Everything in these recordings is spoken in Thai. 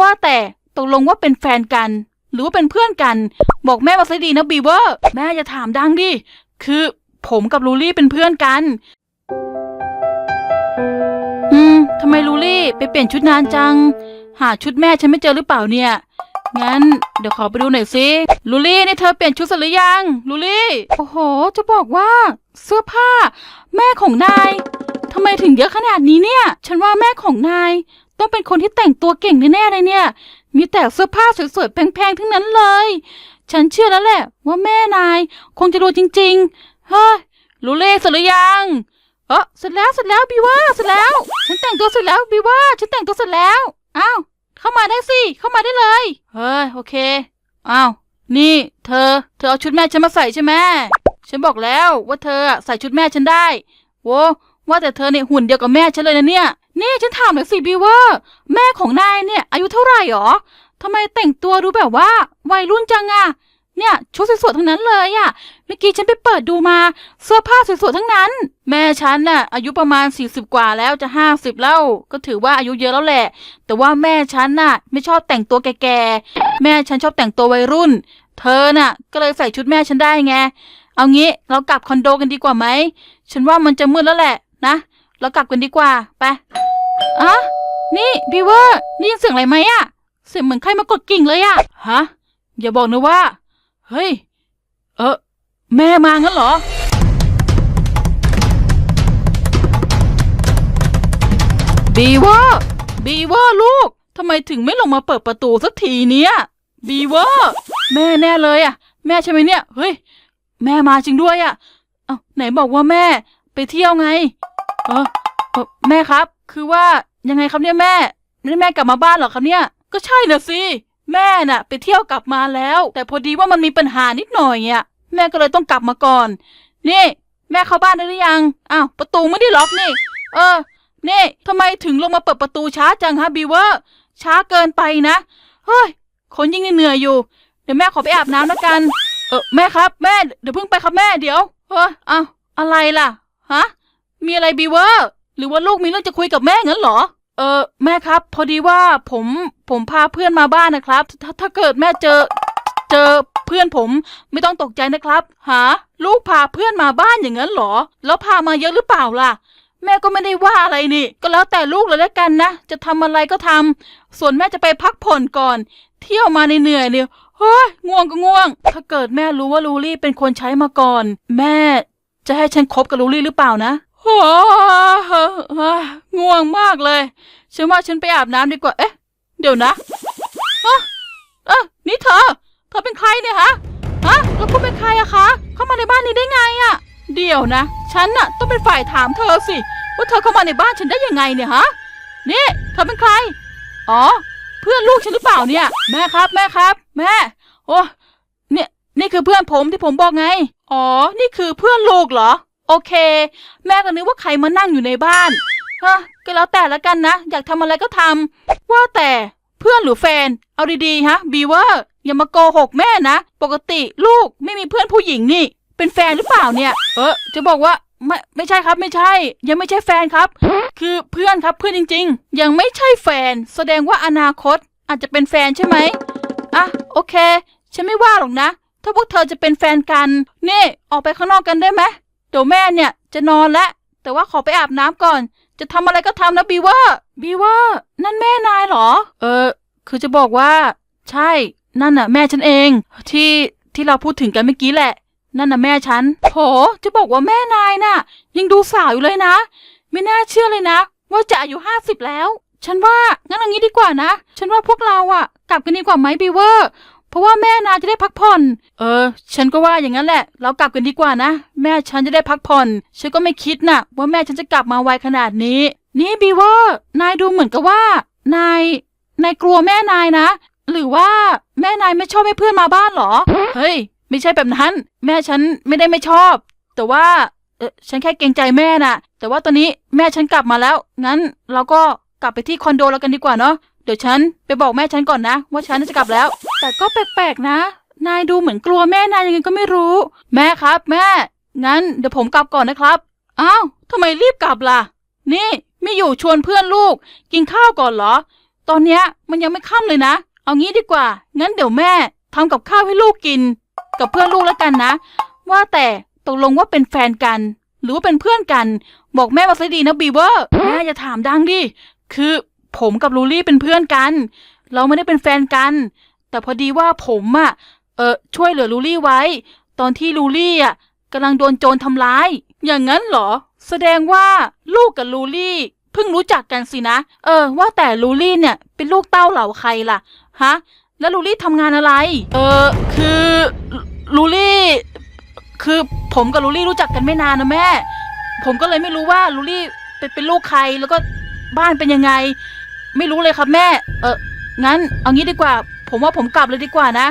ว่าแต่ตกลงว่าเป็นแฟนกัน หรือว่าเป็นเพื่อนกัน บอกแม่มาซะดีนะบีเวอร์ แม่อย่าถามดังดิ คือผมกับลูลี่เป็นเพื่อนกัน อืมทำไมลูลี่ไปเปลี่ยนชุดนานจัง หาชุดแม่ฉันไม่เจอหรือเปล่าเนี่ย งั้นเดี๋ยวขอไปดูหน่อยสิลูลี่นี่เธอเปลี่ยนชุดเสร็จหรือยังลูลี่ โอ้โห จะบอกว่า เสื้อผ้า แม่ของนายทำไมถึงเยอะขนาดนี้เนี่ย ฉันว่าแม่ของนาย ต้องเป็นคนที่แต่งตัวเก่งแน่ๆเลยเนี่ย มีแต่เสื้อผ้าสวยๆแพงๆทั้งนั้นเลย ฉันเชื่อแล้วแหละ ว่าแม่นาย คงจะรู้จริง ๆ เฮ้ยลูเล่เสร็จหรือยังเออเสร็จแล้วเสร็จแล้วบีว่าเสร็จแล้ว ฉันแต่งตัวเสร็จแล้วบีว่าฉันแต่งตัวเสร็จแล้วอ้าวเข้ามาได้สิเข้ามาได้เลย เฮ้ยโอเคอ้าวนี่ เธอ เธอเอาชุดแม่ฉันมาใส่ใช่ไหมฉันบอกแล้วว่าเธอใส่ชุดแม่ฉันได้โว้ว่าแต่เธอเนี่ยหุ่นเดียวกับแม่ฉันเลยนะเนี่ย นี่ฉันถามหน่อยสิบีว่าแม่ของนายเนี่ย อายุเท่าไหร่หรอทำไมแต่งตัวดูแบบว่า วัยรุ่นจังอะเนี่ย ชุดสวยๆทั้งนั้นเลยอะเมื่อกี้ฉันไปเปิดดูมา เสื้อผ้าสวยๆทั้งนั้น แม่ฉันน่ะอายุประมาณ 40 กว่าแล้วจะ 50 แล้ว ก็ถือว่าอายุเยอะแล้วแหละ แต่ว่าแม่ฉันน่ะ ไม่ชอบแต่งตัวแก่ๆ แม่ฉันชอบแต่งตัววัยรุ่น เธอน่ะ ก็เลยใส่ชุดแม่ฉันได้ไง เอางี้เรากลับคอนโดกันดีกว่าไหม ฉันว่ามันจะมืดแล้วแหละนะ เรากลับกันดีกว่าไป อะนี่บีเวอร์นี่ยินเสียงอะไรไหมอะเสียงเหมือนใครมากดกิ่งเลยอะฮะ อย่าบอกนะว่า เฮ้ย เออแม่มางั้นเหรอ บีเวอร์บีเวอร์ลูกทำไมถึงไม่ลงมาเปิดประตูสักทีเนี้ยบีเวอร์แม่แน่เลยอะแม่ใช่ไหมเนี่ย เฮ้ย แม่มาจริงด้วยอะเอ้าไหนบอกว่าแม่ไปเที่ยวไง เออเออแม่ครับ คือว่ายังไงครับเนี่ยแม่นี่แม่กลับมาบ้านเหรอครับเนี่ย ก็ใช่น่ะสิ แม่น่ะ ไปเที่ยวกลับมาแล้ว แต่พอดีว่ามันมีปัญหานิดหน่อยอะแม่ก็เลยต้องกลับมาก่อน นี่ แม่เข้าบ้านได้หรือยังอ้าวประตูไม่ได้ล็อกนี่ เออ นี่ทำไมถึงลงมาเปิดประตูช้าจังฮะบีเวอร์ช้าเกินไปนะเฮ้ยคนยิ่งเหนื่อยอยู่ เดี๋ยวแม่ขอไปอาบน้ำแล้วกัน เออแม่ครับแม่เดี๋ยวเพิ่งไปครับแม่เดี๋ยวเฮ้ยอ้าวอะไรล่ะฮะมีอะไรบีเวอร์ หรือว่าลูกมีเรื่องจะคุยกับแม่งั้นเหรอ เออแม่ครับ พอดีว่าผมผมพาเพื่อนมาบ้านนะครับ ถ้าถ้าเกิดแม่เจอ เจอเพื่อนผมไม่ต้องตกใจนะครับ หา ลูกพาเพื่อนมาบ้านอย่างนั้นเหรอ แล้วพามาเยอะหรือเปล่าล่ะ แม่ก็ไม่ได้ว่าอะไรนี่ ก็แล้วแต่ลูกเลยแล้วกันนะ จะทำอะไรก็ทำส่วนแม่จะไปพักผ่อนก่อน เที่ยวมาในเหนื่อยๆเนี่ยเฮ้ยง่วงก็ง่วง ถ้าเกิดแม่รู้ว่าลูลี่เป็นคนใช้มาก่อน แม่จะให้ฉันคบกับลูลี่หรือเปล่านะ โอ้ง่วงมากเลย ฉันว่าฉันไปอาบน้ำดีกว่า เอ๊ะ เดี๋ยวนะฮะเออนี่เธอ เธอเป็นใครเนี่ยฮะ ฮะ แล้วคุณเป็นใครอะคะ เข้ามาในบ้านนี้ได้ไงอะเดี๋ยวนะ ฉันน่ะต้องเป็นฝ่ายถามเธอสิ ว่าเธอเข้ามาในบ้านฉันได้ยังไงเนี่ยฮะ นี่ เธอเป็นใคร อ๋อ เพื่อนลูกฉันหรือเปล่าเนี่ย แม่ครับแม่ครับ แม่ โอ้ เนี่ย นี่คือเพื่อนผมที่ผมบอกไง อ๋อ นี่คือเพื่อนลูกเหรอ โอเค แม่ก็นึกว่าใครมานั่งอยู่ในบ้านฮะก็แล้วแต่ละกันนะ อยากทำอะไรก็ทำว่าแต่เพื่อนหรือแฟน เอาดีๆฮะบีเวอร์อย่ามาโกหกแม่นะ ปกติลูกไม่มีเพื่อนผู้หญิงนี่ เป็นแฟนหรือเปล่าเนี่ย เออจะบอกว่าไม่ไม่ใช่ครับไม่ใช่ ยังไม่ใช่แฟนครับ คือเพื่อนครับเพื่อนจริง ๆ ยังไม่ใช่แฟน แสดงว่าอนาคตอาจจะเป็นแฟนใช่ไหมอะโอเค ฉันไม่ว่าหรอกนะ ถ้าพวกเธอจะเป็นแฟนกัน นี่ ออกไปข้างนอกกันได้ไหม เดี๋ยวแม่เนี่ยจะนอนแล้วแต่ว่าขอไปอาบน้ำก่อน จะทำอะไรก็ทำนะบีเวอร์บีเวอร์นั่นแม่นายเหรอ เออ คือจะบอกว่า ใช่ นั่นน่ะ แม่ฉันเอง ที่ที่เราพูดถึงกันเมื่อกี้แหละ นั่นน่ะแม่ฉันโห จะบอกว่าแม่นายน่ะ ยังดูสาวอยู่เลยนะ ไม่น่าเชื่อเลยนะ ว่าจะอายุห้าสิบแล้ว ฉันว่างั้นเอางี้ดีกว่านะ ฉันว่าพวกเราอะกลับกันดีกว่าไหมบีเวอร์ เพราะว่าแม่นายจะได้พักผ่อน เออ ฉันก็ว่าอย่างนั้นแหละ เรากลับกันดีกว่านะ แม่ฉันจะได้พักผ่อน ฉันก็ไม่คิดน่ะ ว่าแม่ฉันจะกลับมาไวขนาดนี้ นี่บีเวอร์ นายดูเหมือนกับว่า นาย นายกลัวแม่นายนะ หรือว่าแม่นายไม่ชอบให้เพื่อนมาบ้านหรอ เฮ้ย ไม่ใช่แบบนั้น แม่ฉันไม่ได้ไม่ชอบ แต่ว่า เออฉันแค่เกรงใจแม่น่ะ แต่ว่าตอนนี้แม่ฉันกลับมาแล้ว งั้นเราก็กลับไปที่คอนโดแล้วกันดีกว่าเนาะ เดี๋ยวฉันไปบอกแม่ฉันก่อนนะ ว่าฉันจะกลับแล้ว แต่ก็แปลกๆนะ นายดูเหมือนกลัวแม่นายยังไงก็ไม่รู้ แม่ครับ แม่ งั้นเดี๋ยวผมกลับก่อนนะครับอ้าวทำไมรีบกลับล่ะ นี่ไม่อยู่ชวนเพื่อนลูก กินข้าวก่อนเหรอ ตอนเนี้ยมันยังไม่ค่ำเลยนะ เอางี้ดีกว่า งั้นเดี๋ยวแม่ทำกับข้าวให้ลูกกิน กับเพื่อนลูกแล้วกันนะ ว่าแต่ตกลงว่าเป็นแฟนกัน หรือว่าเป็นเพื่อนกัน บอกแม่มาซะดีนะบีเวอร์แม่อย่าถามดังดิคือผมกับลูลี่เป็นเพื่อนกัน เราไม่ได้เป็นแฟนกัน แต่พอดีว่าผมอะเออช่วยเหลือลูลี่ไว้ ตอนที่ลูลี่อะกำลังโดนโจรทำร้าย อย่างนั้นเหรอ แสดงว่าลูกกับลูลี่เพิ่งรู้จักกันสินะ เออ ว่าแต่ลูลี่เนี่ยเป็นลูกเต้าเหล่าใครล่ะฮะแล้วลูลี่ทำงานอะไร เออคือลูลี่คือผมกับลูลี่รู้จักกันไม่นานนะแม่ ผมก็เลยไม่รู้ว่าลูลี่เป็นเป็นลูกใครแล้วก็บ้านเป็นยังไง ไม่รู้เลยครับแม่ เอองั้นเอางี้ดีกว่า ผมว่าผมกลับเลยดีกว่านะ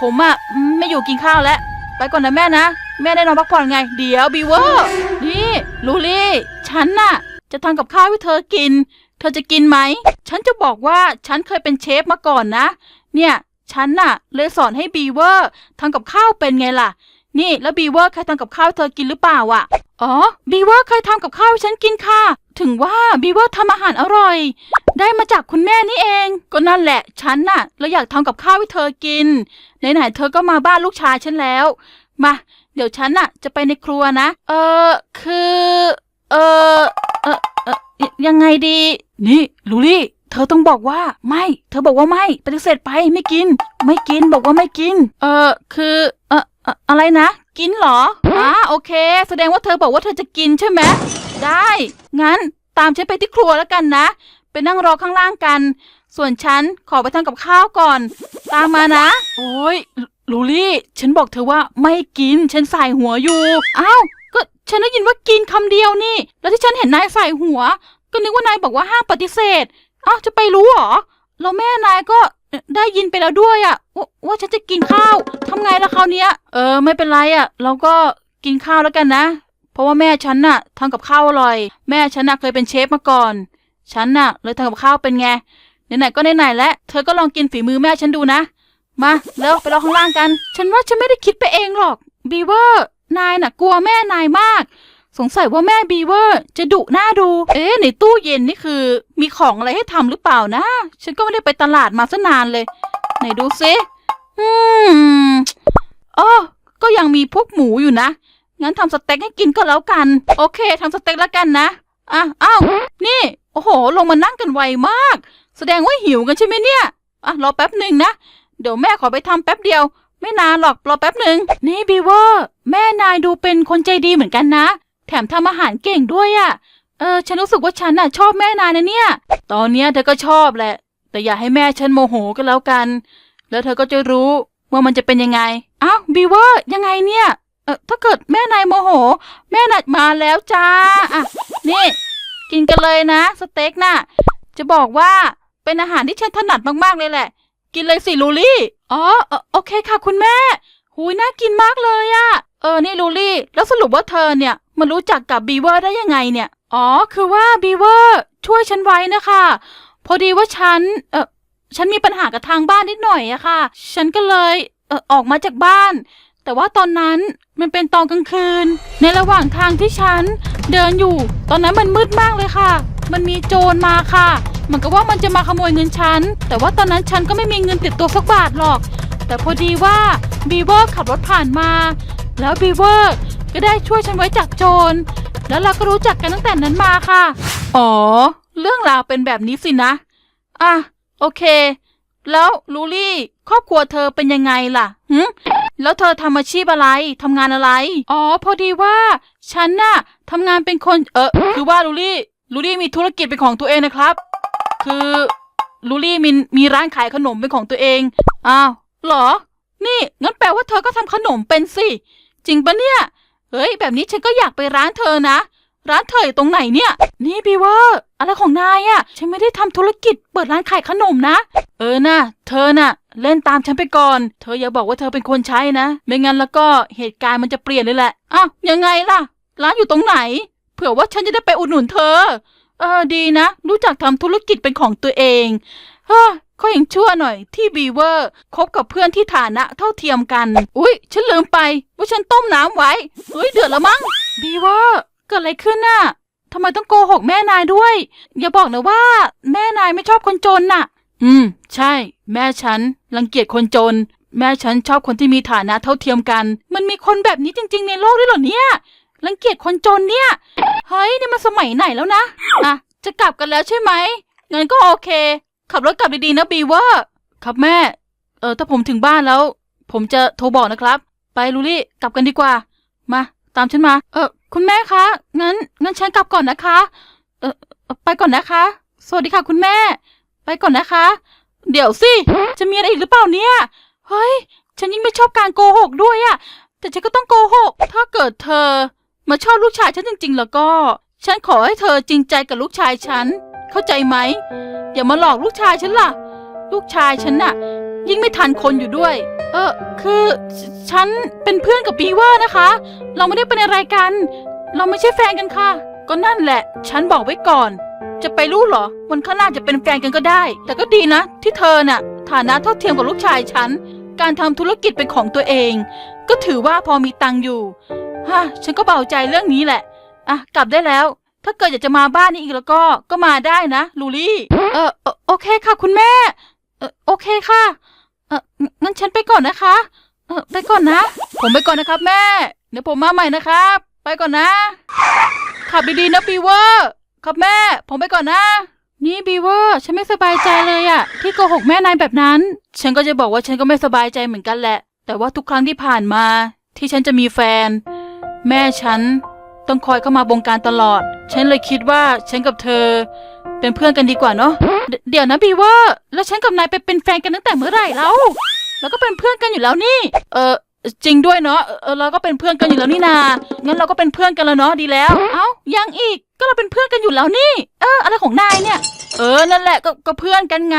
ผมอะไม่อยู่กินข้าวแล้ว ไปก่อนนะแม่นะ แม่ได้นอนพักผ่อนไง เดี๋ยวบีเวอร์ นี่ลูลี่ ฉันน่ะ จะทำกับข้าวให้เธอกิน เธอจะกินไหม ฉันจะบอกว่าฉันเคยเป็นเชฟมาก่อนนะ เนี่ย ฉันน่ะ เลยสอนให้บีเวอร์ทำกับข้าวเป็นไงล่ะ นี่แล้วบีเวอร์เคยทำกับข้าวให้เธอกินหรือเปล่าอะอ๋อบีเวอร์เคยทำกับข้าวให้ฉันกินค่ะ ถึงว่าบีเวอร์ทำอาหารอร่อย ได้มาจากคุณแม่นี่เอง ก็นั่นแหละ ฉันน่ะเลยอยากทำกับข้าวให้เธอกิน ไหนๆเธอก็มาบ้านลูกชายฉันแล้ว มา เดี๋ยวฉันน่ะ จะไปในครัวนะ เออคือ เออเออเออยังไงดี นี่ลูลี่ เธอต้องบอกว่าไม่ เธอบอกว่าไม่ปฏิเสธไปไม่กิน ไม่กินบอกว่าไม่กิน เออคือเออเอ่ออะไรนะ กินเหรออ่าโอเค แสดงว่าเธอบอกว่าเธอจะกินใช่ไหมได้ งั้นตามฉันไปที่ครัวแล้วกันนะ ไปนั่งรอข้างล่างกัน ส่วนฉันขอไปทำกับข้าวก่อน ตามมานะ โอ้ยลูลูลี่ ฉันบอกเธอว่าไม่กิน ฉันใส่หัวอยู่ อ้าว ก็ฉันได้ยินว่ากินคำเดียวนี่ แล้วที่ฉันเห็นนายใส่หัว ก็นึกว่านายบอกว่าห้ามปฏิเสธ อ้าวจะไปรู้เหรอ แล้วแม่นายก็เอ่อได้ยินไปแล้วด้วยอะว่าว่าฉันจะกินข้าวทำไงล่ะคราวเนี้ย เออไม่เป็นไรอะเราก็กินข้าวแล้วกันนะ เพราะว่าแม่ฉันน่ะทำกับข้าวอร่อย แม่ฉันน่ะเคยเป็นเชฟมาก่อน ฉันน่ะเลยทำกับข้าวเป็นไง ไหนๆก็ไหนๆแล้ว เธอก็ลองกินฝีมือแม่ฉันดูนะ มาเร็วไปรอข้างล่างกัน ฉันว่าฉันไม่ได้คิดไปเองหรอก บีเวอร์ นายน่ะ กลัวแม่นายมาก สงสัยว่าแม่บีเวอร์ จะดุหน้าดู เอ๊ะในตู้เย็นนี่คือ มีของอะไรให้ทำหรือเปล่านะ ฉันก็ไม่ได้ไปตลาดมาซะนานเลย ไหนดูซิอืมอ๋อก็ยังมีพวกหมูอยู่นะ งั้นทำสเต็กให้กินก็แล้วกัน โอเคทำสเต็กแล้วกันนะ อะอ้าวนี่ โอ้โห ลงมานั่งกันไวมาก แสดงว่าหิวกันใช่ไหมเนี่ย อะ รอแป๊บหนึ่งนะ เดี๋ยวแม่ขอไปทำแป๊บเดียว ไม่นานหรอก รอแป๊บหนึ่งนี่บีเวอร์ แม่นายดูเป็นคนใจดีเหมือนกันนะ แถมทำอาหารเก่งด้วยอะ่ะ เออ ฉันรู้สึกว่าฉันน่ะชอบแม่นายนะเนี่ย ตอนเนี้ยเธอก็ชอบแหละ แต่อย่าให้แม่ฉันโมโหก็แล้วกัน แล้วเธอก็จะรู้ว่ามันจะเป็นยังไง อ้าวบีเวอร์ยังไงเนี่ย เออถ้าเกิดแม่นายโมโห แม่นายมาแล้วจ้า อะ นี่ กินกันเลยนะ สเต็กน่ะ จะบอกว่าเป็นอาหารที่ฉันถนัดมากๆเลยแหละ กินเลยสิลูลี่ อ๋อโอเคค่ะคุณแม่หุยน่ากินมากเลยอะเออ นี่ลูลี่ แล้วสรุปว่าเธอเนี่ยมารู้จักกับบีเวอร์ได้ยังไงเนี่ย อ๋อ คือว่าบีเวอร์ช่วยฉันไว้นะคะ พอดีว่าฉัน เออฉันมีปัญหากับทางบ้านนิดหน่อยอะค่ะ ฉันก็เลยเออออกมาจากบ้าน แต่ว่าตอนนั้นมันเป็นตอนกลางคืน ในระหว่างทางที่ฉัน เดินอยู่ ตอนนั้นมันมืดมากเลยค่ะ มันมีโจรมาค่ะเหมือนกับว่ามันจะมาขโมยเงินฉัน แต่ว่าตอนนั้นฉันก็ไม่มีเงินติดตัวสักบาทหรอก แต่พอดีว่าบีเวอร์ขับรถผ่านมา แล้วบีเวอร์ก็ได้ช่วยฉันไว้จากโจร แล้วเราก็รู้จักกันตั้งแต่นั้นมาค่ะ อ๋อ เรื่องราวเป็นแบบนี้สินะ อะ โอเค แล้วลูลี่ ครอบครัวเธอเป็นยังไงล่ะหึ แล้วเธอทำอาชีพอะไรทำงานอะไร อ๋อ พอดีว่า ฉันน่ะทำงานเป็นคนเออคือว่าลูลี่ลูลี่มีธุรกิจเป็นของตัวเองนะครับ คือลูลี่มีมีร้านขายขนมเป็นของตัวเองอ้าวหรอ นี่งั้นแปลว่าเธอก็ทำขนมเป็นสิจริงปะเนี่ยเฮ้ยแบบนี้ฉันก็อยากไปร้านเธอนะ ร้านเธออยู่ตรงไหนเนี่ย นี่บีเวอร์อะไรของนายอะ่ะ ฉันไม่ได้ทำธุรกิจเปิดร้านขายขนมนะ เออน่ะเธอน่ะ เล่นตามฉันไปก่อน เธออย่าบอกว่าเธอเป็นคนใช้นะ ไม่งั้นแล้วก็เหตุการณ์มันจะเปลี่ยนเลยแหละอ้าวยังไงล่ะ ร้านอยู่ตรงไหน เผื่อว่าฉันจะได้ไปอุดหนุนเธอ เออดีนะ รู้จักทำธุรกิจเป็นของตัวเองเฮ้อก็ยังชั่วหน่อยที่บีเวอร์คบกับเพื่อนที่ฐานะเท่าเทียมกัน อุ๊ย ฉันลืมไปว่าฉันต้มน้ำไว้เฮ้ยเดือดแล้วมั้งบีเวอร์ เกิดอะไรขึ้นน่ะทำไมต้องโกหกแม่นายด้วย อย่าบอกนะว่า แม่นายไม่ชอบคนจนน่ะ อืม ใช่ แม่ฉันรังเกียจคนจน แม่ฉันชอบคนที่มีฐานะเท่าเทียมกัน มันมีคนแบบนี้จริง ๆ ในโลกด้วยเหรอเนี่ยรังเกียจคนจนเนี่ย เฮ้ยนี่มันสมัยไหนแล้วนะ อะ จะกลับกันแล้วใช่ไหมงั้นก็โอเค ขับรถกลับดีๆนะบีเวอร์ ครับแม่ เออถ้าผมถึงบ้านแล้ว ผมจะโทรบอกนะครับ ไปลูลี่ กลับกันดีกว่า มา ตามฉันมา เออ คุณแม่คะ งั้น งั้นฉันกลับก่อนนะคะ เออเอ่อไปก่อนนะคะ สวัสดีค่ะคุณแม่ ไปก่อนนะคะ เดี๋ยวสิ จะมีอะไรอีกหรือเปล่าเนี่ย เฮ้ย ฉันยิ่งไม่ชอบการโกหกด้วยอะ แต่ฉันก็ต้องโกหก ถ้าเกิดเธอ มาชอบลูกชายฉันจริง ๆ แล้วก็ ฉันขอให้เธอจริงใจกับลูกชายฉัน เข้าใจไหม อย่ามาหลอกลูกชายฉันล่ะ ลูกชายฉันน่ะ ยิ่งไม่ทันคนอยู่ด้วย ออคือฉฉันเป็นเพื่อนกับบีเวอร์นะคะ เราไม่ได้เป็นอะไรกัน เราไม่ใช่แฟนกันค่ะ ก็นั่นแหละ ฉันบอกไว้ก่อน จะไปรู้เหรอวันข้างหน้าจะเป็นแฟนกันก็ได้ แต่ก็ดีนะ ที่เธอน่ะ ฐานะเท่าเทียมกับลูกชายฉัน การทำธุรกิจเป็นของตัวเอง ก็ถือว่าพอมีตังค์อยู่ฮะฉันก็เบาใจเรื่องนี้แหละอะกลับได้แล้ว ถ้าเกิดอยากจะมาบ้านนี้อีกแล้วก็ก็มาได้นะ ลูลี่ เออเออโอเคค่ะ คุณแม่เออโอเคค่ะ เอองั้นฉันไปก่อนนะคะ เออไปก่อนนะ ผมไปก่อนนะครับ แม่ เดี๋ยวผมมาใหม่นะครับ ไปก่อนนะ ขับดีๆนะบีเวอร์ครับแม่ ผมไปก่อนนะ นี่บีเวอร์ฉันไม่สบายใจเลยอะที่โกหกแม่นายแบบนั้น ฉันก็จะบอกว่าฉันก็ไม่สบายใจเหมือนกันแหละ แต่ว่าทุกครั้งที่ผ่านมา ที่ฉันจะมีแฟน แม่ฉัน ต้องคอยเข้ามาบงการตลอด ฉันเลยคิดว่าฉันกับเธอ เป็นเพื่อนกันดีกว่าเนาะเดเดี๋ยวนะบีเวอร์แล้วฉันกับนายไปเป็นแฟนกันตั้งแต่เมื่อไหร่แล้ว แล้วก็เป็นเพื่อนกันอยู่แล้วนี่ เออจริงด้วยเนาะเออเราก็เป็นเพื่อนกันอยู่แล้วนี่นา งั้นเราก็เป็นเพื่อนกันแล้วเนาะดีแล้ว เอ้ายังอีก ก็เราเป็นเพื่อนกันอยู่แล้วนี่ เอออะไรของนายเนี่ย เออนั่นแหละก็ก็เพื่อนกันไง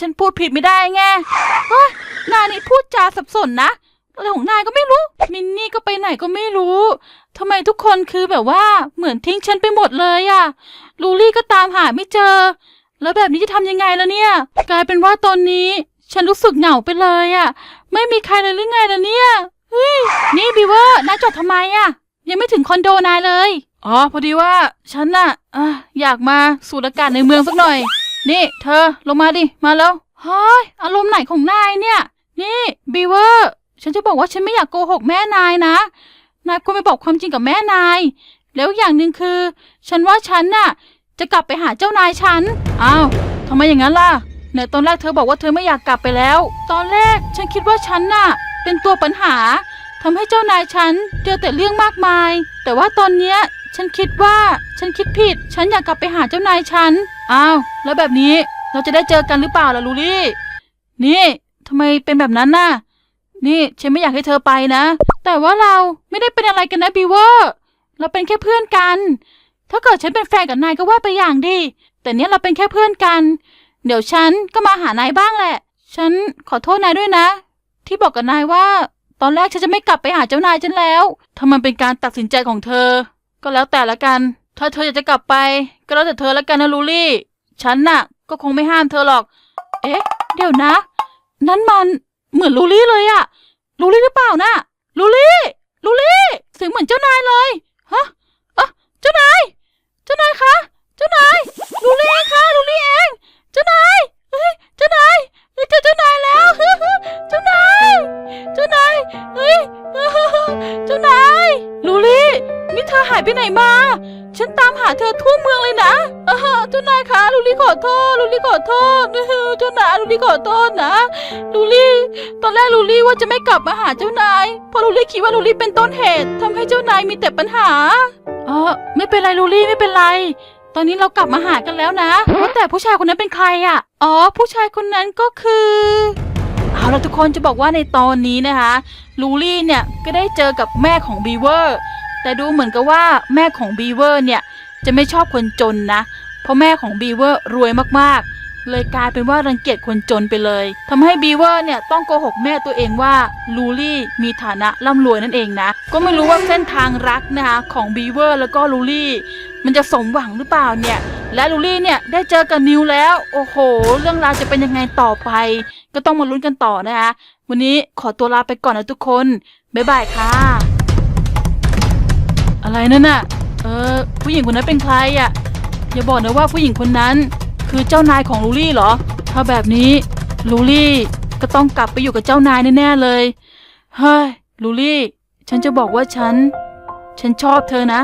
ฉันพูดผิดไม่ได้ไงเฮ้ยนายนี่พูดจาสับสนนะ อะไรของนายก็ไม่รู้ มินนี่ก็ไปไหนก็ไม่รู้ทำไมทุกคนคือแบบว่าเหมือนทิ้งฉันไปหมดเลยอะลูลี่ก็ตามหาไม่เจอ แล้วแบบนี้จะทำยังไงล่ะเนี่ย กลายเป็นว่าตอนนี้ฉันรู้สึกเหงาไปเลยอะไม่มีใครเลยหรือไงล่ะเนี่ยเฮ้ยนี่บีเวอร์นายจอดทำไมอะยังไม่ถึงคอนโดนายเลย อ๋อ พอดีว่าฉันน่ะอะอยากมาสูดอากาศในเมืองสักหน่อย นี่ เธอลงมาดิ มาแล้วเฮ้ยอารมณ์ไหนของนายเนี่ย นี่บีเวอร์ ฉันจะบอกว่าฉันไม่อยากโกหกแม่นายนะ นายควรไปบอกความจริงกับแม่นาย แล้วอย่างหนึ่งคือ ฉันว่าฉันน่ะ จะกลับไปหาเจ้านายฉัน อ้าวทำไมอย่างนั้นล่ะไหนตอนแรกเธอบอกว่าเธอไม่อยากกลับไปแล้ว ตอนแรกฉันคิดว่าฉันน่ะ เป็นตัวปัญหาทำให้เจ้านายฉันเจอแต่เรื่องมากมาย แต่ว่าตอนเนี้ยฉันคิดว่าฉันคิดผิด ฉันอยากกลับไปหาเจ้านายฉัน อ้าว แล้วแบบนี้เราจะได้เจอกันหรือเปล่าล่ะลูลี่ นี่ทำไมเป็นแบบนั้นน่ะ นี่ฉันไม่อยากให้เธอไปนะ แต่ว่าเราไม่ได้เป็นอะไรกันนะบีเวอร์เราเป็นแค่เพื่อนกัน ถ้าเกิดฉันเป็นแฟนกับนายก็ว่าไปอย่างดี แต่เนี้ยเราเป็นแค่เพื่อนกัน เดี๋ยวฉันก็มาหานายบ้างแหละ ฉันขอโทษนายด้วยนะ ที่บอกกับนายว่า ตอนแรกฉันจะไม่กลับไปหาเจ้านายฉันแล้ว ถ้ามันเป็นการตัดสินใจของเธอ ก็แล้วแต่ละกัน ถ้าเธออยากจะกลับไป ก็แล้วแต่เธอละกันนะลูลี่ ฉันน่ะ ก็คงไม่ห้ามเธอหรอก เอ๊ะ เดี๋ยวนะ นั่นมัน เหมือนลูลี่เลยอะลูลี่หรือเปล่านะลูลี่ลูลี่เสียงเหมือนเจ้านายเลยฮะเอเจ้านาย เจ้านายคะ เจ้านายลูลี่คะลูลี่เอง เจ้านายเฮ้ยเจ้านายเฮ้ยเจอเจ้านายแล้วเจ้านาย เจ้านายเฮ้ย หายไปไหนมา ฉันตามหาเธอทั่วเมืองเลยนะเออเจ้านายคะลูลี่ขอโทษลูลี่ขอโทษเจ้านายลูลี่ขอโทษนะลูลี่ ตอนแรกลูลี่ว่าจะไม่กลับมาหาเจ้านายเพราะลูลี่คิดว่าลูลี่เป็นต้นเหตุทำให้เจ้านายมีแต่ปัญหาเออไม่เป็นไรลูลี่ไม่เป็นไร ตอนนี้เรากลับมาหากันแล้วนะว่าแต่ผู้ชายคนนั้นเป็นใครอะอ๋อ ผู้ชายคนนั้นก็คือเอาละทุกคนจะบอกว่าในตอนนี้นะคะลูลี่เนี่ยก็ได้เจอกับแม่ของบีเวอร์ แต่ดูเหมือนกับว่าแม่ของบีเวอร์เนี่ยจะไม่ชอบคนจนนะ เพราะแม่ของบีเวอร์รวยมากๆ เลยกลายเป็นว่ารังเกียจคนจนไปเลยทำให้บีเวอร์เนี่ยต้องโกหกแม่ตัวเองว่าลูลี่มีฐานะร่ำรวยนั่นเองนะ ก็ไม่รู้ว่าเส้นทางรักนะคะของบีเวอร์แล้วก็ลูลี่มันจะสมหวังหรือเปล่าเนี่ยและลูลี่เนี่ยได้เจอกับนิวแล้ว โอ้โห เรื่องราวจะเป็นยังไงต่อไป ก็ต้องมาลุ้นกันต่อนะคะ วันนี้ขอตัวลาไปก่อนนะทุกคน บ๊ายบายค่ะ อะไรนั่นน่ะ เออ ผู้หญิงคนนั้นเป็นใครอะ อย่าบอกนะว่าผู้หญิงคนนั้น คือเจ้านายของลูลี่เหรอ ถ้าแบบนี้ลูลี่ก็ต้องกลับไปอยู่กับเจ้านายแน่เลย เฮ้ยลูลี่ ฉันจะบอกว่าฉัน ฉันชอบเธอนะ